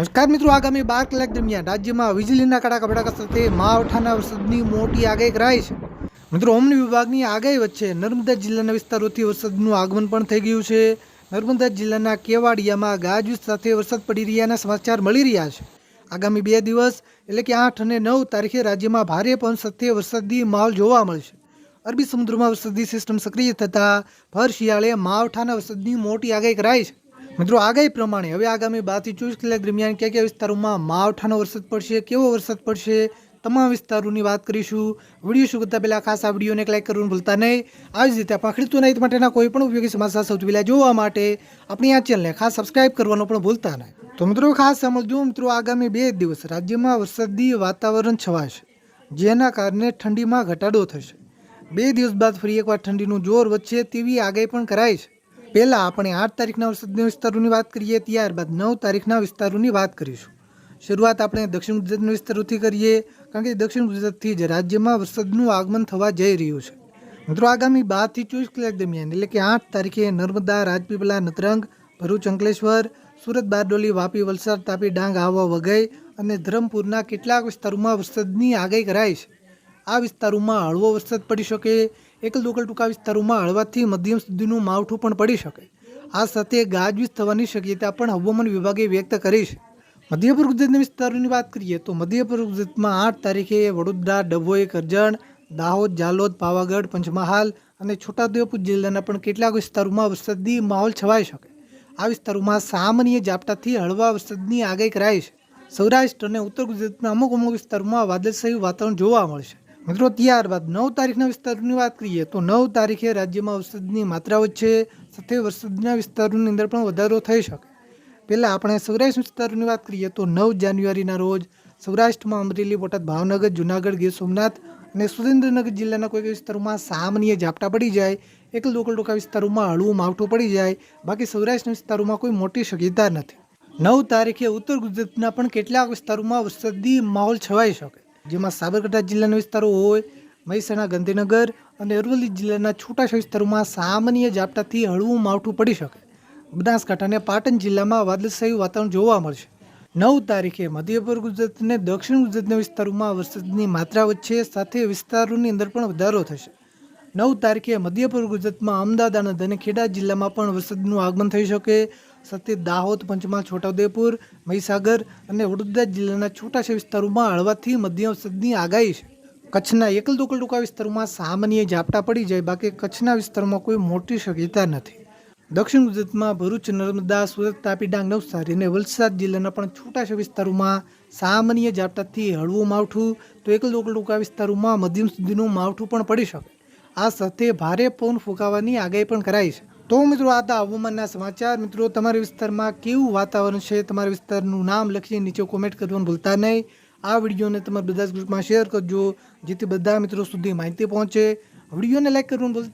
નમસ્કાર મિત્રો, આગામી બાર કલાક દરમિયાન રાજ્યમાં વીજળીના કડાકા ભડાકા સાથે માવઠાના વરસાદની મોટી આગાહી કરાઈ છે. મિત્રો હવામાન વિભાગની આગાહી વચ્ચે નર્મદા જિલ્લાના વિસ્તારોથી વરસાદનું આગમન પણ થઈ ગયું છે. નર્મદા જિલ્લાના કેવાડિયામાં ગાજવીજ સાથે વરસાદ પડી રહ્યાના સમાચાર મળી રહ્યા છે. આગામી બે દિવસ, એટલે કે આઠ અને નવ તારીખે રાજ્યમાં ભારે પવન સાથે વરસાદી માહોલ જોવા મળશે. અરબી સમુદ્રમાં વરસાદી સિસ્ટમ સક્રિય થતાં ભર શિયાળે માવઠાના વરસાદની મોટી આગાહી કરાઈ છે. મિત્રો, આગાહી પ્રમાણે, હવે આગામી બારથી ચોવીસ કલાક દરમિયાન કયા કયા વિસ્તારોમાં માવઠાનો વરસાદ પડશે, કેવો વરસાદ પડશે, તમામ વિસ્તારોની વાત કરીશું. વીડિયો શું કરતાં પહેલાં ખાસ આ વિડીયોને લાઈક કરવાનું ભૂલતા નહીં. આવી જ રીતે આપણા ખેડૂતોના હિત માટેના કોઈ પણ ઉપયોગી સમાચાર સૌથી પહેલાં જોવા માટે આપણી આ ચેનલને ખાસ સબસ્ક્રાઇબ કરવાનું પણ ભૂલતા નહીં. તો મિત્રો, ખાસ સમજો મિત્રો, આગામી બે દિવસ રાજ્યમાં વરસાદી વાતાવરણ છવાશે, જેના કારણે ઠંડીમાં ઘટાડો થશે. બે દિવસ બાદ ફરી એકવાર ઠંડીનું જોર વધશે તેવી આગાહી પણ કરાઈ છે. પહેલાં આપણે આઠ તારીખના વિસ્તારોની વાત કરીએ, ત્યારબાદ નવ તારીખના વિસ્તારોની વાત કરીશું. શરૂઆત આપણે દક્ષિણ ગુજરાતના વિસ્તારોથી કરીએ, કારણ કે દક્ષિણ ગુજરાતથી જ રાજ્યમાં વરસાદનું આગમન થવા જઈ રહ્યું છે. મિત્રો, આગામી બારથી ચોવીસ કલાક દરમિયાન, એટલે કે આઠ તારીખે નર્મદા, રાજપીપળા નતરંગ ભરૂચ, અંકલેશ્વર, સુરત, બારડોલી, વાપી, વલસાડ, તાપી, ડાંગ, આહવા, વઘઈ અને ધરમપુરના કેટલાક વિસ્તારોમાં વરસાદની આગાહી કરાઈ છે. આ વિસ્તારોમાં હળવો વરસાદ પડી શકે એકલ દોકલ ટૂંકા વિસ્તારોમાં હળવાથી મધ્યમ સુધીનું માવઠું પણ પડી શકે. આ સાથે ગાજવીજ થવાની શક્યતા પણ હવામાન વિભાગે વ્યક્ત કરી છે. મધ્યપૂર્વ ગુજરાતના વિસ્તારોની વાત કરીએ તો મધ્યપુર ગુજરાતમાં આઠ તારીખે વડોદરા, ડભોઈ, કરજણ, દાહોદ જાલોદ પાવાગઢ, પંચમહાલ અને છોટાઉદેપુર જિલ્લાના પણ કેટલાક વિસ્તારોમાં વરસાદી માહોલ છવાઈ શકે. આ વિસ્તારોમાં સામાન્ય ઝાપટાથી હળવા વરસાદની આગાહી કરાઈ છે. સૌરાષ્ટ્ર અને ઉત્તર ગુજરાતના અમુક અમુક વિસ્તારોમાં વાદળછાયું વાતાવરણ જોવા મળશે. મિત્રો, ત્યારબાદ નવ તારીખના વિસ્તારની વાત કરીએ તો નવ તારીખે રાજ્યમાં વરસાદની માત્રા વધશે સાથે વરસાદના વિસ્તારોની અંદર પણ વધારો થઈ શકે. પહેલાં આપણે સૌરાષ્ટ્ર વિસ્તારોની વાત કરીએ તો નવ જાન્યુઆરીના રોજ સૌરાષ્ટ્રમાં અમરેલી, બોટાદ, ભાવનગર, જુનાગઢ, ગીર સોમનાથ અને સુરેન્દ્રનગર જિલ્લાના કોઈ કોઈ વિસ્તારોમાં સામાન્ય ઝાપટા પડી જાય. એક લોકલ ટોકા વિસ્તારોમાં હળવું માવઠું પડી જાય. બાકી સૌરાષ્ટ્રના વિસ્તારોમાં કોઈ મોટી શક્યતા નથી. નવ તારીખે ઉત્તર ગુજરાતના પણ કેટલાક વિસ્તારોમાં વરસાદી માહોલ છવાઈ શકે. જેમાં સાબરકાંઠા જિલ્લાના વિસ્તારો હોય, મહેસાણા, ગાંધીનગર અને અરવલ્લી જિલ્લાના છૂટાછવાયા વિસ્તારોમાં સામાન્ય ઝાપટાથી હળવું માવઠું પડી શકે. બનાસકાંઠા અને પાટણ જિલ્લામાં વાદળછાયું વાતાવરણ જોવા મળશે. નવ તારીખે મધ્યપૂર્વ ગુજરાત અને દક્ષિણ ગુજરાતના વિસ્તારોમાં વરસાદની માત્રા વધશે, સાથે વિસ્તારોની અંદર પણ વધારો થશે. નવ તારીખે મધ્યપૂર્વ ગુજરાતમાં અમદાવાદ અને ખેડા જિલ્લામાં પણ વરસાદનું આગમન થઈ શકે. સાથે દાહોદ, પંચમહાલ, છોટાઉદેપુર, મહીસાગર અને વડોદરા જિલ્લાના છૂટાછવાયા વિસ્તારોમાં હળવાથી મધ્યમ વરસાદની આગાહી છે. કચ્છના એકલ દોકલ ટૂંકા વિસ્તારોમાં સામાન્ય ઝાપટા પડી જાય, બાકી કચ્છના વિસ્તારોમાં કોઈ મોટી શક્યતા નથી. દક્ષિણ ગુજરાતમાં ભરૂચ, નર્મદા, સુરત, તાપી, ડાંગ, નવસારી અને વલસાડ જિલ્લાના પણ છૂટાછા વિસ્તારોમાં સામાન્ય ઝાપટાથી હળવું માવઠું. તો એકલ દોકલ ટૂંકા વિસ્તારોમાં મધ્યમ સુધીનું માવઠું પણ પડી શકે. આ સાથે ભારે પવન ફૂંકાવાની આગાહી પણ કરાઈ છે. તો મિત્રો, આ હતા હવામાનના સમાચાર. મિત્રો, તમારા વિસ્તારમાં કેવું વાતાવરણ છે? તમારા વિસ્તારનું નામ લખીને નીચે કોમેન્ટ કરવાનું ભૂલતા નહીં. આ વિડીયોને તમારા બધા જ ગ્રુપમાં શેર કરજો, જેથી બધા મિત્રો સુધી માહિતી પહોંચે. વિડીયોને લાઈક કરવાનું ભૂલતા